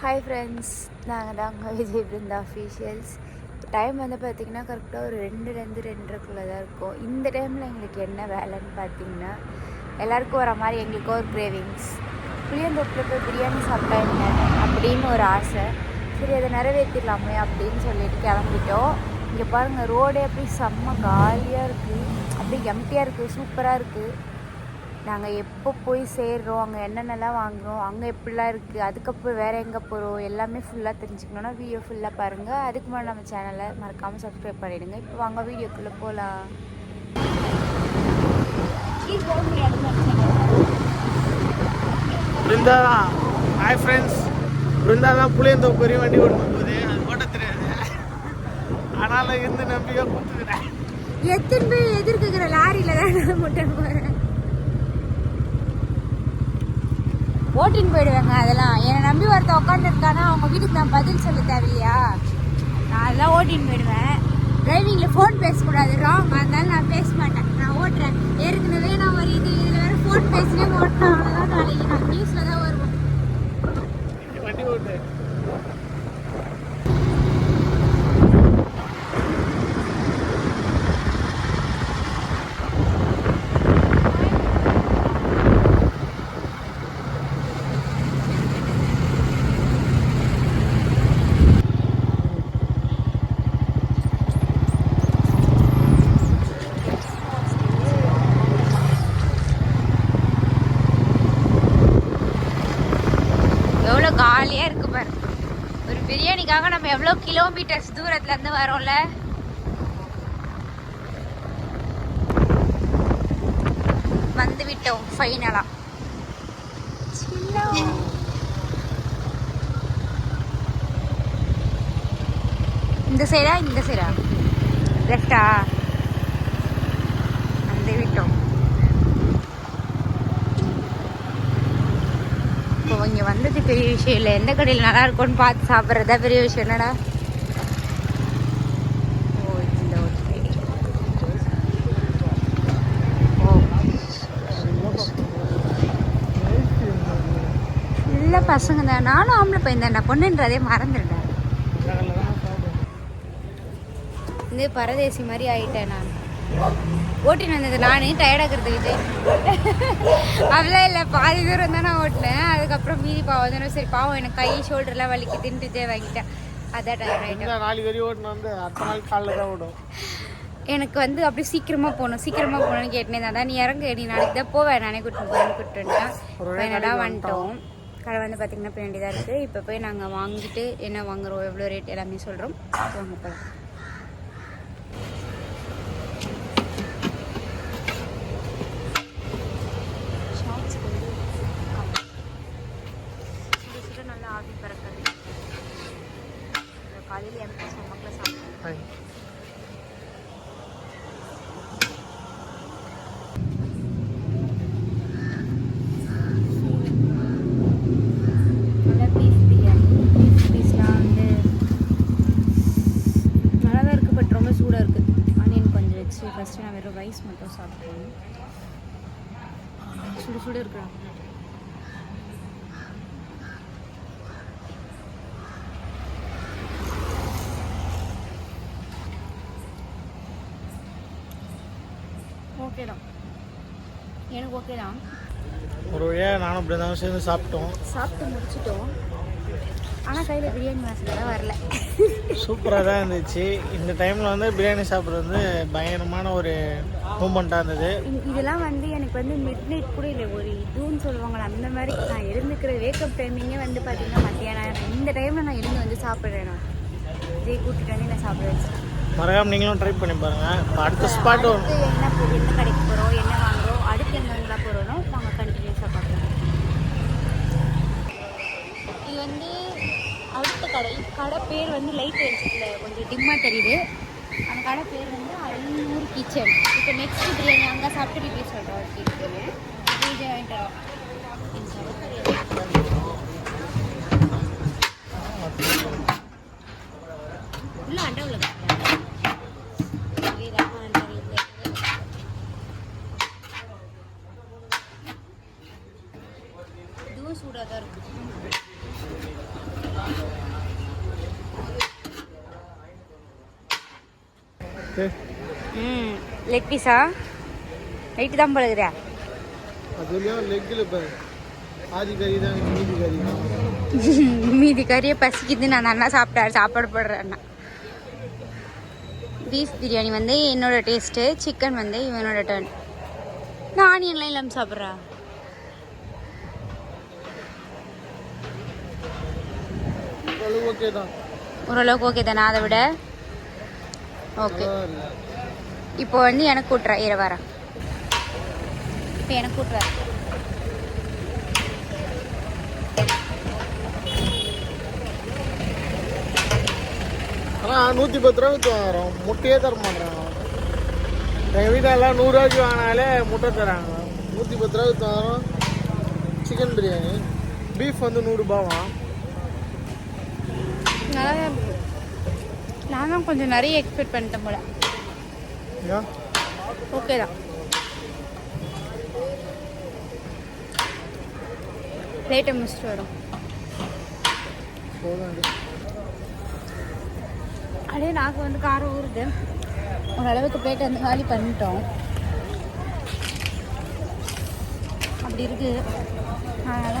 Hi friends நாங்கள் தாங்க Vijay Brinda officials time வந்து பார்த்திங்கன்னா கரெக்டாக ஒரு ரெண்டுலேருந்து ரெண்டரைக்குள்ளே தான் இருக்கும். இந்த டைமில் எங்களுக்கு என்ன வேலைன்னு பார்த்தீங்கன்னா எல்லாருக்கும் வர மாதிரி எங்களுக்கு ஒரு கிரேவிங்ஸ் புளியந்தோப்பில் போய் பிரியாணி சாப்பிட்டாங்க அப்படின்னு ஒரு ஆசை. சரி அதை நிறைவேற்றிடலாமே அப்படின்னு சொல்லிட்டு கிளம்பிட்டோம். இங்கே பாருங்கள் ரோடே அப்படியே செம்ம காலியாக இருக்குது அப்படியே எம்டியாக இருக்குது சூப்பராக இருக்குது நாங்கள் எப்போ போய் சேர்றோம் அங்கே என்னென்னலாம் வாங்குறோம் அங்கே எப்படிலாம் இருக்குது அதுக்கப்புறம் வேறு எங்கே போகிறோம் எல்லாமே ஃபுல்லாக தெரிஞ்சுக்கணுன்னா வீடியோ ஃபுல்லாக பாருங்கள் அதுக்கு முன்னாடி நம்ம சேனலை மறக்காமல் சப்ஸ்கிரைப் பண்ணிவிடுங்க இப்போ வாங்க வீடியோக்குள்ளே போகலாம் பிருந்தா தான் ஹாய் ஃப்ரெண்ட்ஸ் பிருந்தா தான் புளியந்தோப்பு பெரிய வண்டி ஓட்டு போகுது அது ஓட்ட தெரியாது. ஆனாலும் இருந்து நம்பிக்கை கொடுத்துக்கிறேன் எத்தனை பேர் எதிர்க்கிற லாரியில் தான் நான் போகிறேன் ஓட்டின்னு போயிடுவேங்க அதெல்லாம். என்னை நம்பி ஒருத்தன் உட்காந்துருக்கானா அவங்க வீட்டுக்கு நான் பதில் சொல்ல தேவையா நான் அதெல்லாம் ஓட்டின்னு போயிடுவேன். டிரைவிங்கில் ஃபோன் பேசக்கூடாது. ராங் அதனால நான் பேச மாட்டேன். நான் ஓட்டுறேன். ஏற்கனவே நான் ஒரு இது இதில் வேறு ஃபோன் பேசினே ஓட்டினேன். அவ்வளோதான் நாளைக்கு நான் நியூஸில் தான் வருவோம் வண்டி ஓட்டு எவ்வளோ காலியாக இருக்கு பாரு. ஒரு பிரியாணிக்காக நம்ம எவ்வளோ கிலோமீட்டர்ஸ் தூரத்துல இருந்து வரோம்ல? வந்து விட்டோம் ஃபைனலா இந்த சைடா இந்த சைடா லெஃப்டா வந்து விட்டோம் இப்போ இங்கே வந்தது பெரிய விஷயம் இல்லை. எந்த கடையில் நல்லா இருக்கும்னு பார்த்து சாப்பிட்றதா பெரிய விஷயம். என்னடா? ஓ இந்த இல்லை பசங்க. தான் நானும் ஆம்பளை பையன் தான்டா. பொண்ணுன்றதே மறந்துடுறேன் இந்த பரதேசி மாதிரி ஆயிட்டேன் நான். ஓட்டின்னு வந்தது. நானே டயர்டாகிறது விஜய். அவ்வளோ இல்லை. பாதி தூரம் தான் நான் ஓட்டினேன். அதுக்கப்புறம் மீதி பாவம் தானே சரி பாவம் எனக்கு கை ஷோல்டர்லாம் வலிக்குதுன்னு விஜய் வாங்கிட்டேன். அதான் டயர்ட் ஆகிட்டேன் நாளைக்கு வரையும் ஓட்டுன்னு வந்து அடுத்த நாள் காலைல தான் ஓடும். எனக்கு வந்து அப்படியே சீக்கிரமாக போகணும். சீக்கிரமாக போகணும்னு கேட்டேன். தான் நீ இறங்கு நீ நாளைக்கு தான் போவேன் நானே கூட்டிட்டு போகிறேன்னு கூப்பிட்டுட்டேன் ஃபைனலாக வந்துட்டோம். கடை வந்து பார்த்திங்கன்னா பின்னாடி தான் இருக்குது இப்போ போய் நாங்கள் வாங்கிட்டு என்ன வாங்குறோம் எவ்வளோ ரேட் எல்லாமே சொல்கிறோம் வாங்க போகலாம் ஷார்ட்ஸ்க்கு வந்து சுட சுட நல்லா ஆவி பறக்கிறது காலையில் எம்டி ஸ்டொமக்கில் சாப்பிட்டேன் ஹாய் நல்லா பீஃப் பிரியாணி பீஃப் பீஸ்லாம் வந்து நல்லா தான் இருக்குது பட் ரொம்ப சூடாக இருக்குது ஆனியன் கொஞ்சம் வச்சு ஃபஸ்ட்டு நான் வெறும் ரைஸ் மட்டும் சாப்பிட்டேன் சுடு சுடு இருக்கிறாங்க ஓகே தான் எனக்கு ஓகே தான் ஒரு வழியாக நானும் பிருந்தாவும் சேர்ந்து சாப்பிட்டோம். சாப்பிட்டு முடிச்சிட்டோம். ஆனால் கையில் பிரியாணி வாசனைலாம் வரல. சூப்பராக தான் இருந்துச்சு. இந்த டைமில் வந்து பிரியாணி சாப்பிட்றது வந்து பயங்கரமான ஒரு மூமெண்ட்டாக இருந்தது. இதெல்லாம் வந்து எனக்கு வந்து மிட் நைட் கூட இல்லை. ஒரு இதுன்னு சொல்லுவாங்கள்ல அந்த மாதிரி நான் இருந்துக்கிற வேக்கப் டைமிங்கே வந்து பார்த்தீங்கன்னா மத்தியானம் இந்த டைமில் நான் இருந்து வந்து சாப்பிட்றேன் நான். இதே கூட்டிட்டு வந்து நான் சாப்பிட வச்சேன் மறக்காம நீங்களும் ட்ரை பண்ணி பாருங்கள் அடுத்த ஸ்பாட் என்ன என்ன வாங்குறோம் அடுத்து எங்கெங்கெல்லாம் போகிறோனோ நாங்கள் கண்டினியூஸாக பார்க்கலாம் இது வந்து அடுத்த கடை கடை பேர் வந்து லைட் வெளிச்சத்தில் கொஞ்சம் டிம்மாக தெரியுது. அந்த கடை பேர் வந்து அல்லூர் கிச்சன். இப்போ நெக்ஸ்ட் பிரியாணி அங்கே சாப்பிட்டு ரிவ்யூ சொல்கிறோம் கிச்சனு இது வாங்கிட்டு உள்ள உள்ள இதுவும் சூடாக தான் இருக்கும். ம் லெக் பீஸா நைட்டு தான் பழகுதா அதுலயும் லெக்கில் ஆதி கறி தான் மீதி கறி. மீதி கறியை பசிக்குது நான் அண்ணா சாப்பிட்டாரு சாப்பாடு போடுறேன் அண்ணா. பீஃப் பிரியாணி வந்து என்னோட டேஸ்ட்டு சிக்கன் வந்து இவனோட டர்ன் நான் ஆனியன்லாம் இல்லாமல் சாப்பிட்றா. ஓகே தான். ஓரளவுக்கு ஓகே தானே? அதை விட. ஓகே. இப்போ வந்து எனக்கு கூட்டுறா இரு வரேன் இப்போ எனக்கு கூட்டுறா ஆனால் நூற்றி பத்து ரூபா விற்று வாங்குறோம். முட்டையே தர மாட்டேறாங்க எங்கள் வீட்டெல்லாம் நூறுரூவாய்க்கு வாங்கினாலே முட்டை தராங்க. நூற்றி பத்து ரூபா விற்று வாங்குறோம். சிக்கன் பிரியாணி பீஃப் வந்து நூறுரூபாவா நல்லா தான் இருக்கு. நான் தான் கொஞ்சம் நிறைய எக்ஸ்பெக்ட் பண்ணிட்டேன் போல. ஓகே தான். பிளேட்டை முடிச்சுட்டு வரும். அப்படியே நாக்கு வந்து காரம் ஊறுது ஓரளவுக்கு பிளேட்டை வந்து காலி பண்ணிட்டோம். அப்படி இருக்கு. அதனால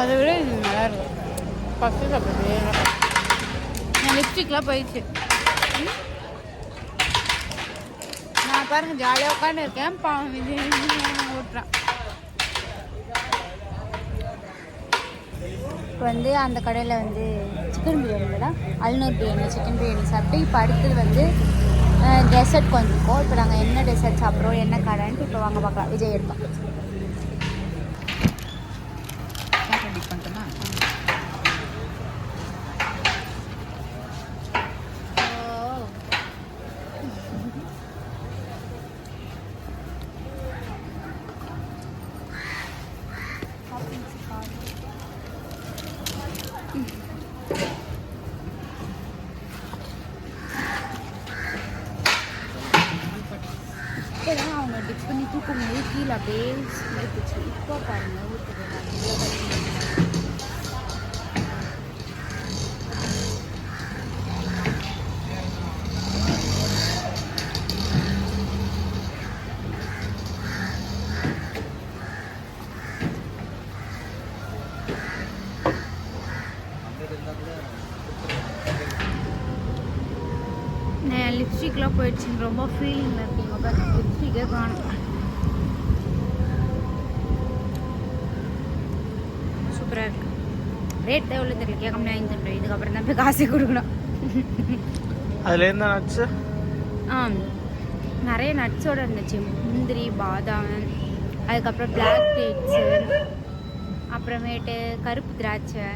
அதை விட இது நல்லா இருக்கும். ஃபஸ்ட்டு சாப்பிட்றது என் லிப்ஸ்டிக்லாம் போயிடுச்சு. நான் பாருங்க ஜாலியாக உட்காந்து இருக்கேன் பாவம் விஜய் ஓட்டுறான். இப்போ வந்து அந்த கடையில் வந்து சிக்கன் பிரியாணி தான். அல்நூர் பிரியாணி சிக்கன் பிரியாணி சாப்பிட்டு இப்போ அடுத்தது வந்து டெசர்ட் கொஞ்சம் இப்போ நாங்கள் என்ன டெசர்ட் சாப்பிட்றோம் என்ன கடைன்ட்டு இப்போ வாங்க பார்க்கலாம் விஜய் இப்போ தான் அவங்க டிப் பண்ணி தூக்கும் போது கீழே அப்படியே ஊற்றுச்சு இப்போ பாருங்க ஊற்றுறது லிப்ஸ்டிக்லாம் போயிடுச்சுங்க ரொம்ப ஃபீலிங்கில் இருக்கீங்க காணும் சூப்பராக இருக்கு ரேட் தான் எவ்வளோ தெரியல கேட்க முடியாது ஐந்து இதுக்கப்புறம் தான் போய் காசு கொடுக்கணும் அதில் என்ன நட்ஸு ஆ நிறைய நட்ஸோட இருந்துச்சு. முந்திரி பாதாம் அதுக்கப்புறம் பிளாக் டேட்ஸு அப்புறமேட்டு கருப்பு திராட்சை.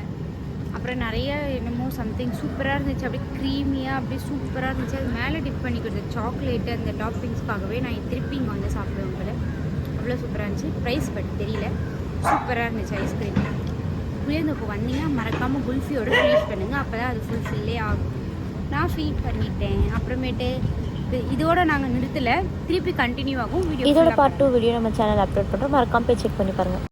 அப்புறம் நிறைய என்னமோ சம்திங் சூப்பராக இருந்துச்சு. அப்படியே க்ரீமியாக அப்படியே சூப்பராக இருந்துச்சு. அது மேலே டிப் பண்ணி கொடுத்தது சாக்லேட்டு அந்த டாப்பிங்ஸ்க்காகவே நான் திருப்பி இங்கே வந்து சாப்பிடுவேன் போல அவ்வளோ சூப்பராக இருந்துச்சு. ப்ரைஸ் பட் தெரியல. சூப்பராக இருந்துச்சு ஐஸ்கிரீம் புளியந்தோப்பு வந்தீங்கன்னா மறக்காமல் குல்ஃபியோட ஃபினிஷ் பண்ணுங்கள் அப்போ தான் அது ஃபுல் ஃபில்லே ஆகும். நான் ஃபீல் பண்ணிட்டேன். அப்புறமேட்டு இது- இதோட நாங்கள் நிறுத்தலை. திருப்பி கண்டினியூ ஆகும். வீடியோ இதோட பார்ட் டூ வீடியோ நம்ம சேனல் அப்லோட் பண்ணுறோம் மறக்காம போய் செக் பண்ணி பாருங்கள்